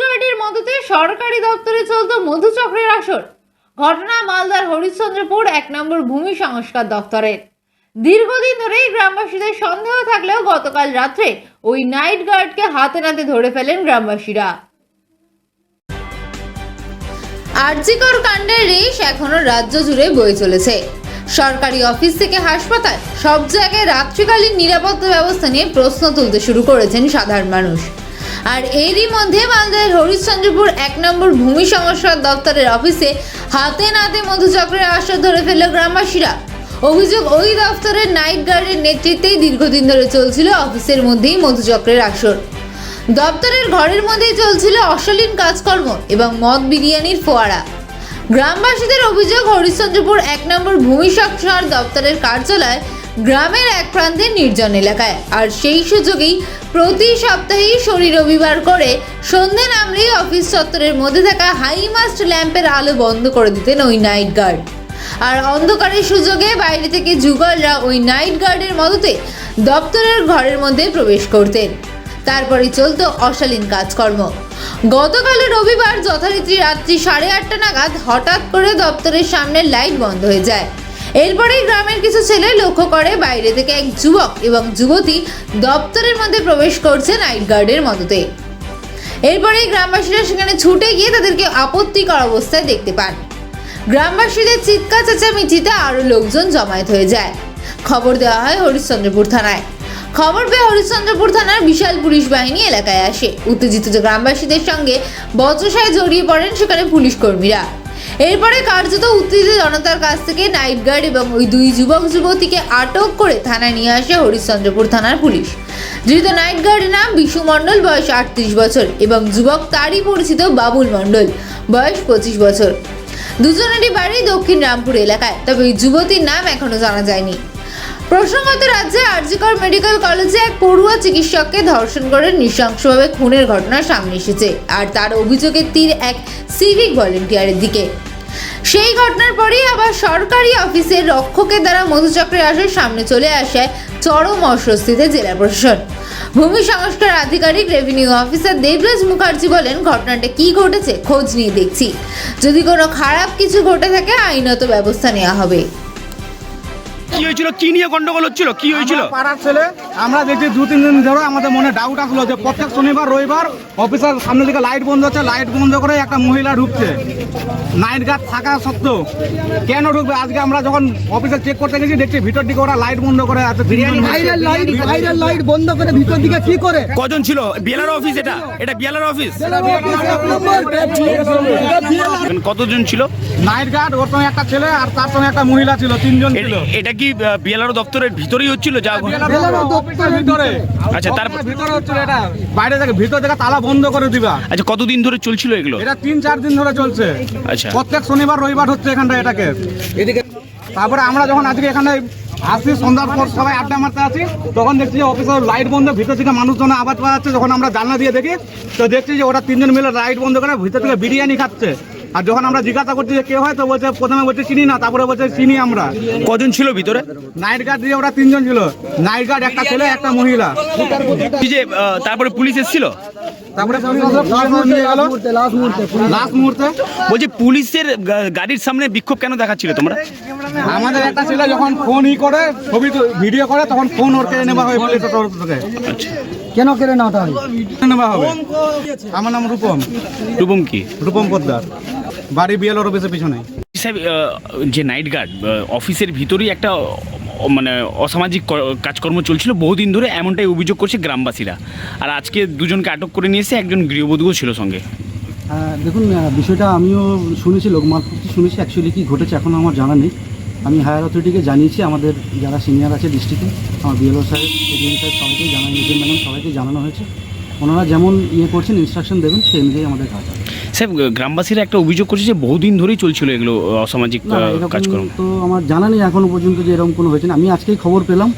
গার্ডের মদতে সরকারি দপ্তরে চলত মধুচক্রের আসর। ঘটনা মালদার হরিশ্চন্দ্রপুর এক নম্বর ভূমি সংস্কার দপ্তরের দীর্ঘদিন ধরেই গ্রামবাসীদের সন্দেহ থাকলেও গতকাল রাত্রে ওই নাইট গার্ডকে হাতে নাতে ধরে ফেলেন গ্রামবাসীরা। আরজিকর কাণ্ডের রেশ এখনও রাজ্য জুড়ে বয়ে চলেছে। সরকারি অফিস থেকে হাসপাতাল সব জায়গায় রাত্রিকালীন নিরাপত্তা ব্যবস্থা নিয়ে প্রশ্ন তুলতে শুরু করেছেন সাধারণ মানুষ। আর এরই মধ্যে মালদার হরিশ্চন্দ্রপুর এক নম্বর ভূমি সংস্কার দপ্তরের অফিসে হাতে নাতে মধুচক্রের আসর ধরে ফেলল গ্রামবাসীরা। অভিযোগ, ওই দপ্তরের নাইট গার্ডের নেতৃত্বেই দীর্ঘদিন ধরে চলছিল অফিসের মধ্যেই মধুচক্রের আসর। দপ্তরের ঘরের মধ্যেই চলছিল অশালীন কাজকর্ম এবং মদ বিরিয়ানির ফোয়ারা। গ্রামবাসীদের অভিযোগ, হরিশ্চন্দ্রপুর এক নম্বর ভূমি সংস্কার দপ্তরের কার্যালয় গ্রামের এক প্রান্তের নির্জন এলাকায়। আর সেই সুযোগেই প্রতি সপ্তাহেই শনি রবিবার করে সন্ধে নামলেই অফিস চত্বরের মধ্যে থাকা হাইমাস্ট ল্যাম্পের আলো বন্ধ করে দিতেন ওই নাইট গার্ড। আর অন্ধকারের সুযোগে বাইরে থেকে যুগলরা ওই নাইট গার্ডের মদতে দপ্তরের ঘরের মধ্যে প্রবেশ করতেন। তারপরে চলত অশালীন কাজকর্ম। গতকাল রবিবার যথারীতি রাত্রি সাড়ে আটটা নাগাদ হঠাৎ করে দপ্তরের সামনে লাইট বন্ধ হয়ে যায়। এরপরেই গ্রামের কিছু ছেলে লক্ষ্য করে বাইরে থেকে এক যুবক এবং যুবতী দপ্তরের মধ্যে প্রবেশ করছে নাইট গার্ডের মদতে। এরপরেই গ্রামবাসীরা সেখানে ছুটে গিয়ে তাদেরকে আপত্তিকর অবস্থায় দেখতে পান। গ্রামবাসীদের চিৎকার, চেঁচামেচিতে আরও লোকজন জমায়েত হয়ে যায়। খবর দেওয়া হয় হরিশ্চন্দ্রপুর থানায়। খবর পেয়ে হরিশ্চন্দ্রপুর থানার বিশাল পুলিশ বাহিনী এলাকায় আসে। উত্তেজিত গ্রামবাসীদের সঙ্গে বজ্রসায় জড়িয়ে পড়েন সেখানে পুলিশ কর্মীরা। এরপরে কার্যত উত্তেজিত জনতার কাছ থেকে নাইট গার্ড এবং ওই দুই যুবক যুবতীকে আটক করে থানায় নিয়ে আসে হরিশ্চন্দ্রপুর থানার পুলিশ। ধৃত নাইট গার্ডের নাম বিশু মণ্ডল, বয়স আটত্রিশ বছর এবং যুবক তারই পরিচিত বাবুল মণ্ডল, বয়স পঁচিশ বছর। দুজনেরই বাড়ি দক্ষিণ রামপুর এলাকায়, তবে ওই যুবতীর নাম এখনও জানা যায়নি। প্রসঙ্গত রাজ্যে আরজিকর মেডিকেল কলেজে এক পড়ুয়া চিকিৎসককে ধর্ষণ করে নৃশংসভাবে খুনের ঘটনা সামনে এসেছে। আর তার অভিযোগের তীর এক সিভিক ভলেন্টিয়ারের দিকে। সেই ঘটনার পরেই আবার সরকারি অফিসের রক্ষকের দ্বারা মধুচক্রের আসর সামনে চলে আসায় চরম অস্বস্তিতে জেলা প্রশাসন। ভূমি সংস্কার আধিকারিক রেভিনিউ অফিসার দেবরাজ মুখার্জি বলেন, ঘটনাটা কি ঘটেছে? খোঁজ নিয়ে দেখছি। যদি কোনো খারাপ কিছু ঘটে থাকে, আইনত ব্যবস্থা নেওয়া হবে। কি হয়েছিল? কি নিয়ে গন্ডগোল হচ্ছিল? কি হয়েছিল? পাড়ার ছেলে আমরা দেখছি দু তিন দিন ধরে আমাদের মনে ডাউট আসলো যে প্রত্যেক শনিবার রবিবার অফিসার সামনে দিকে লাইট বন্ধ হচ্ছে লাইট বন্ধ করে একটা মহিলা ঢুকছে। নাইট গার্ড থাকা সত্ত্বেও কেন ঢুকবে? আজকে আমরা যখন অফিসে চেক করতে গেছি দেখছি ভিতর দিকে ওরা লাইট বন্ধ করে আছে বাইরের লাইট বন্ধ করে ভিতর দিকে কি করে? কজন ছিল? বিএলআর অফিস এটা? এটা বিএলআর অফিস কতজন ছিল? নাইট গার্ড ওর সঙ্গে একটা ছেলে আর তার সঙ্গে একটা মহিলা ছিল তিনজন ছিল। এটা কি বিএলআর দপ্তরের ভিতরেই হচ্ছিল? যা আচ্ছা, তারপর- ভিতরে হচ্ছিল এটা। বাইরে থেকে ভিতর থেকে তালা বন্ধ করে দিবা। আচ্ছা কতদিন ধরে চলছিল এগুলো? এটা তিন চার দিন ধরে চলছে। আচ্ছা। প্রত্যেক শনিবার রবিবার হচ্ছে এখানটা এটাকে। এদিকে তারপরে আমরা যখন আজকে এখানে আসি সন্ধ্যার পর সবাই আড্ডা মারতে আসি তখন দেখছি যে অফিসের লাইট বন্ধ ভিতর থেকে মানুষজন আওয়াজ পাওয়া যাচ্ছে। যখন আমরা জানলা দিয়ে দেখি তো দেখছি যে ওরা তিনজন মিলে লাইট বন্ধ করে ভিতর থেকে বিরিয়ানি খাচ্ছে। আর যখন আমরা জিজ্ঞাসা করছি যে কে হয় তো বলছে প্রথমে বলছে চিনি না তারপরে বলছে চিনি আমরা। কজন ছিল ভিতরে? নাইট গার্ড দিয়ে ওরা তিনজন ছিল। নাইট গার্ড একটা ছেলে একটা মহিলা। যে আহ, তারপরে পুলিশ এসেছিল? তারপরে লাস্ট মুহূর্তে বলছি পুলিশের গা- গাড়ির সামনে বিক্ষোভ কেন দেখাচ্ছিল তোমরা? আমাদের একটা ছেলে যখন ফোন ই করে ছবি তো- ভিডিও করে তখন ফোন ওর কেড়ে নেওয়া হয় পুলিশের তরফ থেকে। আচ্ছা। কেন কেড়ে নেওয়াটা হয় কেড়ে নেওয়া হবে? আমার নাম রূপম। রূপম কি? রূপম পোদ্দার। বাড়ি বিএল অফিসের পিছনে। সাহেব যে নাইট গার্ড অফিসের ভিতরেই একটা মানে অসামাজিক কাজকর্ম চলছিল। বহুদিন ধরে এমনটাই অভিযোগ করছে গ্রামবাসীরা। আর আজকে দুজনকে আটক করে নিয়ে এসে একজন গৃহবধূও ছিল সঙ্গে। দেখুন বিষয়টা আমিও শুনেছি লোকমার্ফতই শুনেছি অ্যাকচুয়ালি কী ঘটেছে এখনও আমার জানা নেই। আমি হায়ার অথরিটিকে জানিয়েছি আমাদের যারা সিনিয়র আছে ডিস্ট্রিক্টে আমার বিএলও সাহেব এডিএম সাহেব সবাইকেই জানানো ম্যাডাম সবাইকে জানানো হয়েছে। ওনারা যেমন ইয়ে করছেন ইনস্ট্রাকশন দেবেন সেই অনুযায়ী আমাদের কাজ হবে। সাহেব গ্রামবাসীরা একটা অভিযোগ করছে যে বহুদিন ধরেই চলছিল এগুলো অসামাজিক কাজকর্ম। তো আমার জানা নেই এখনও পর্যন্ত যে এরকম কোনো হয়েছে না। আমি আজকেই খবর পেলাম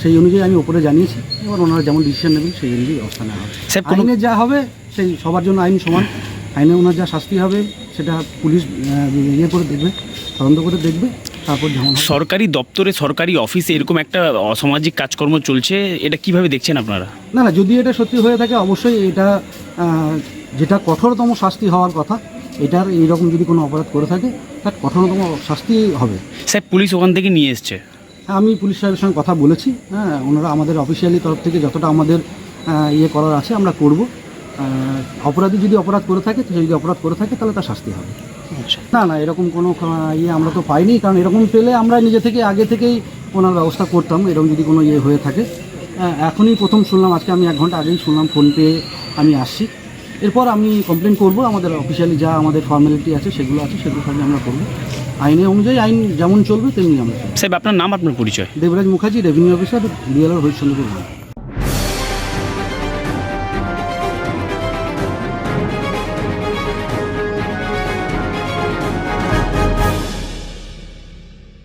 সেই অনুযায়ী আমি ওপরে জানিয়েছি। এবার ওনারা যেমন ডিসিশন নেবেন সেই অনুযায়ী ব্যবস্থা নেওয়া হবে। স্যার, আইনে যা হবে সেই সবার জন্য আইন সমান। আইনে ওনার যা শাস্তি হবে সেটা পুলিশ ইয়ে করে দেখবে তদন্ত করে দেখবে তারপর যেমন সরকারি দপ্তরে সরকারি অফিসে এরকম একটা অসামাজিক কাজকর্ম চলছে এটা কীভাবে দেখছেন আপনারা? না না যদি এটা সত্যি হয়ে থাকে অবশ্যই এটা যেটা কঠোরতম শাস্তি হওয়ার কথা এটার এইরকম যদি কোনো অপরাধ করে থাকে তার কঠোরতম শাস্তি হবে। স্যার পুলিশ ওখান থেকে নিয়ে এসছে? আমি পুলিশ সাহেবের সঙ্গে কথা বলেছি হ্যাঁ ওনারা আমাদের অফিসিয়ালি তরফ থেকে যতটা আমাদের ইয়ে করার আছে আমরা করব। অপরাধী যদি অপরাধ করে থাকে তো যদি অপরাধ করে থাকে তাহলে তার শাস্তি হবে। আচ্ছা। না না এরকম কোনো ইয়ে আমরা তো পাইনি কারণ এরকম পেলে আমরা নিজে থেকে আগে থেকেই ওনার ব্যবস্থা করতাম এরকম যদি কোনো ইয়ে হয়ে থাকে এখনই প্রথম শুনলাম আজকে আমি এক ঘণ্টা আগেই শুনলাম ফোন পেয়ে আমি আসছি। এরপর আমি কমপ্লেন করব আমাদের অফিসিয়ালি যা আমাদের ফর্মালিটি আছে সেগুলো আছে সেগুলো সঙ্গে আমরা করব। আইনের অনুযায়ী আইন যেমন চলবে তেমনি আমরা। সাহেব আপনার নাম আপনার পরিচয়? Debraj Mukherjee revenue officer BLR Harishchandrapur.